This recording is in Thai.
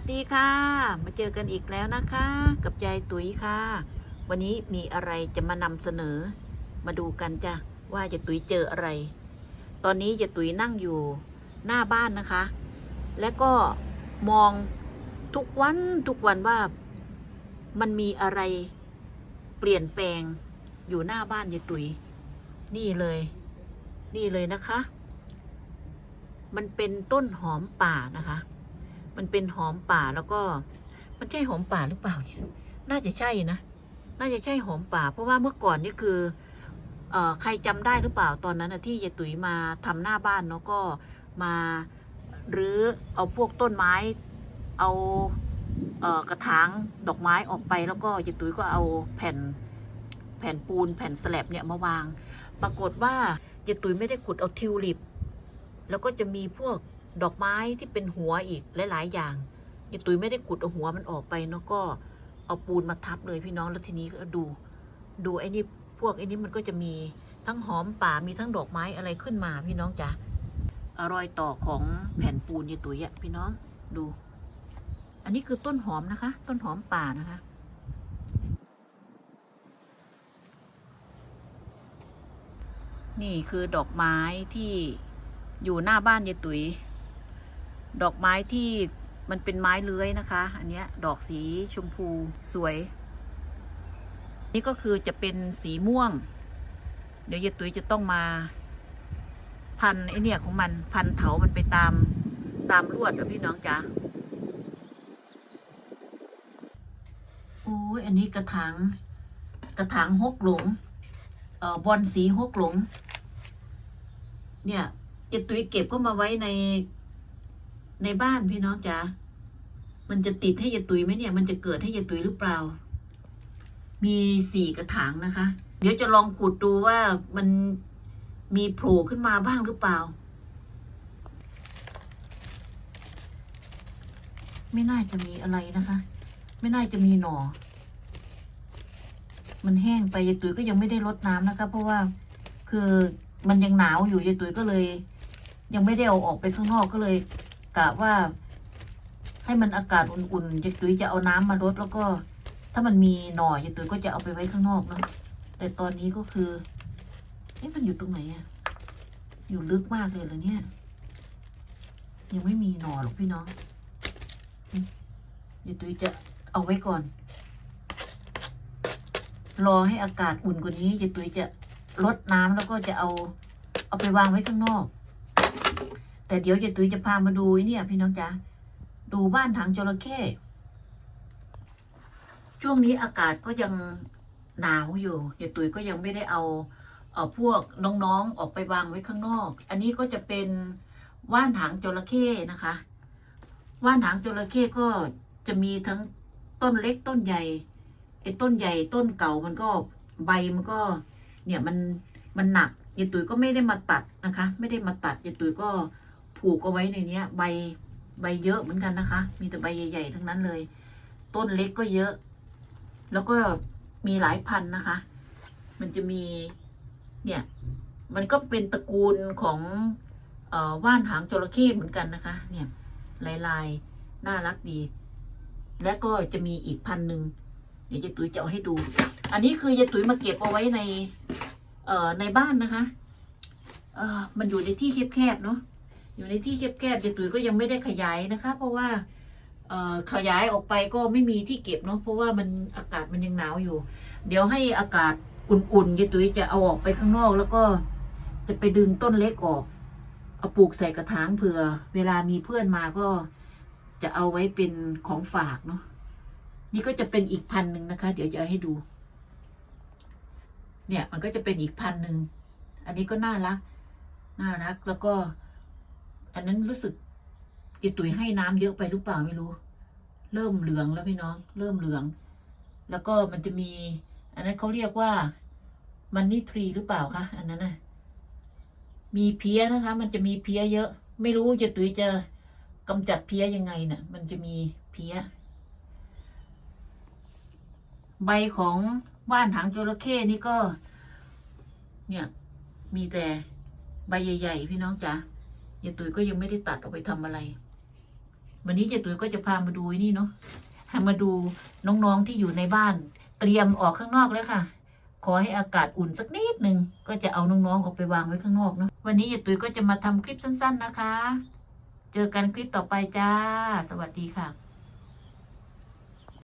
วัสดีค่ะ มาเจอกันอีกแล้วนะคะ กับยายตุ๋ยค่ะ วันนี้มีอะไรจะมานำเสนอ มาดูกันจ้ะว่ายายตุ๋ยเจออะไร ตอนนี้ยายตุ๋ยนั่งอยู่หน้าบ้านนะคะ และก็มองทุกวันทุกวันว่ามันมีอะไรเปลี่ยนแปลงอยู่หน้าบ้านยายตุ๋ย นี่เลย นี่เลยนะคะ มันเป็นต้นหอมป่านะคะ มันเป็นหอมป่าแล้วก็ มันใช่หอมป่าหรือเปล่าเนี่ย น่าจะใช่นะ น่าจะใช่หอมป่า เพราะว่าเมื่อก่อนนี่คือเอ่อใครจำได้หรือเปล่าตอนนั้นนะที่ยายตุ๋ยมาทำหน้าบ้านเนาะก็มาหรือเอาพวกต้นไม้ เอาเอ่อกระถางดอกไม้ออกไปแล้วก็ยายตุ๋ยก็เอาแผ่นแผ่นปูนแผ่นสแลบเนี่ยมาวาง ปรากฏว่ายายตุ๋ยไม่ได้ขุดเอาทิวลิป แล้วก็จะมีพวก ดอกไม้ที่เป็นหัวอีกหลาย ๆ อย่างยายตุ๋ยไม่ได้ขุดเอาหัวมันออกไปเนาะก็เอาปูนมาทับเลยพี่น้องแล้วทีนี้ก็ดู ดูไอ้นี่พวกไอ้นี่มันก็จะมีทั้งหอมป่ามีทั้งดอกไม้อะไรขึ้นมาพี่น้องจ๋ารอยต่อของแผ่นปูนยายตุ๋ยอะพี่น้องดู อันนี้คือต้นหอมนะคะ ต้นหอมป่านะคะนี่คือดอกไม้ที่อยู่หน้าบ้านยายตุ๋ย ดอกไม้ที่มันเป็นไม้เลื้อยนะคะ อันเนี้ยดอกสีชมพูสวย นี่ก็คือจะเป็นสีม่วง เดี๋ยวยายตุ๋ยจะต้องมา พันไอเนี่ยของมันพันเถามันไปตามตามลวดนะพี่น้องจ๋าโอ้ยอันนี้กระถางกระถางหกหลงเอ่อบอลสีหกหลง เนี่ยยายตุยเก็บก็มาไว้ใน ในบ้านพี่น้องจ๋า มันจะติดให้ยายตุยไหมเนี่ย มันจะเกิดให้ยายตุยหรือเปล่า มีสี่กระถางนะคะ เดี๋ยวจะลองขุดดูว่ามันมีโผล่ขึ้นมาบ้างหรือเปล่า ไม่น่าจะมีอะไรนะคะ ไม่น่าจะมีหน่อ มันแห้งไปยายตุยก็ยังไม่ได้รดน้ำนะคะ เพราะว่าคือมันยังหนาวอยู่ยายตุยก็เลย ยังไม่ได้เอาออกไปข้างนอกก็เลย กะว่า ให้มันอากาศอุ่นๆยายตุ๋ยจะเอาน้ำมารดแล้วก็ ถ้ามันมีหน่อยายตุ๋ยก็จะเอาไปไว้ข้างนอกเนาะแต่ตอนนี้ก็คือเอ๊ะมันอยู่ตรงไหนอะอยู่ลึกมากเลยเหรอเนี่ย ยังไม่มีหน่อหรอกพี่น้องยายตุ๋ยจะเอาไว้ก่อน รอให้อากาศอุ่นกว่านี้ยายตุ๋ยจะลดน้ำแล้วก็จะเอา เอาไปวางไว้ข้างนอก แต่เดี๋ยวยาตุยจะพามาดูเนี่ยพี่น้องจ๊ะดูบ้านถังจระเข้ช่วงนี้อากาศก็ยังหนาวอยู่ยายตุ๋ยก็ยังไม่ได้เอาเออพวกน้องๆออกไปวางไว้ข้างนอก อันนี้ก็จะเป็นว่านหางจระเข้นะคะ ว่านหางจระเข้ก็จะมีทั้งต้นเล็กต้นใหญ่ไอ้ต้นใหญ่ต้นเก่ามันก็ใบมันก็เนี่ยมันมันหนักยายตุ๋ยก็ไม่ได้มาตัดนะคะ ไม่ได้มาตัดยายตุ๋ยก็ ผูกเอาไว้ในเนี้ย ใบใบเยอะเหมือนกันนะคะ มีแต่ใบใหญ่ ๆ ทั้งนั้นเลย ต้นเล็กก็เยอะ แล้วก็มีหลายพันนะคะ มันจะมีเนี่ย มันก็เป็นตระกูลของออว่านหางจระเข้เหมือนกันนะคะ เนี่ยลายลายๆน่ารักดี และก็จะมีอีกพันหนึ่งเดี๋ยวยายตุ๋ยจะเอาให้ดู อันนี้คือยายตุ๋ยมาเก็บเอาไว้ใน เอ่อในบ้านนะคะ เอ่อมันอยู่ในที่แคบๆเนาะ อยู่ในที่แคบๆยายตุ๋ยก็ยังไม่ได้ขยายนะคะ เพราะว่าขยายออกไปก็ไม่มีที่เก็บเนาะเพราะว่ามันอากาศมันยังหนาวอยู่ เดี๋ยวให้อากาศอุ่นๆยายตุ๋ยจะเอาออกไปข้างนอกแล้วก็จะไปดึงต้นเล็กออก เอาปลูกใส่กระถางเผื่อ เวลามีเพื่อนมาก็จะเอาไว้เป็นของฝากเนาะนี่ก็จะเป็นอีกพันหนึ่งนะคะ เดี๋ยวจะให้ดู เนี่ยมันก็จะเป็นอีกพันหนึ่งอันนี้ก็น่ารัก น่ารักแล้วก็ อันนั้นรู้สึกอีตุ๋ยให้น้ำเยอะไปหรือเปล่าไม่รู้ เริ่มเหลืองแล้วพี่น้อง เริ่มเหลือง แล้วก็มันจะมี อันนั้นเขาเรียกว่ามันนี่ทรีหรือเปล่าคะอันนั้นนะมีเพี้ยนะคะ มันจะมีเพี้ยเยอะ ไม่รู้จะตุ๋ยจะกำจัดเพี้ยยังไงเนะ่ะมันจะมีเพี้ย ใบของว่านหางจระเข้นี่ก็ เนี่ย มีแต่ใบใหญ่ ๆ พี่น้องจ๋า ยายตุ๋ยก็ยังไม่ได้ตัดออกไปทำอะไร วันนี้เจตุ๋ยก็จะพามาดูนี่เนาะมาดูน้องๆที่อยู่ในบ้าน เตรียมออกข้างนอกแล้วค่ะ ขอให้อากาศอุ่นสักนิดหนึ่งก็จะเอาน้องๆออกไปวางไว้ข้างนอกเนาะวันนี้เจตุ๋ยก็จะมาทำคลิปสั้น ๆนะคะ เจอกันคลิปต่อไปจ้า สวัสดีค่ะ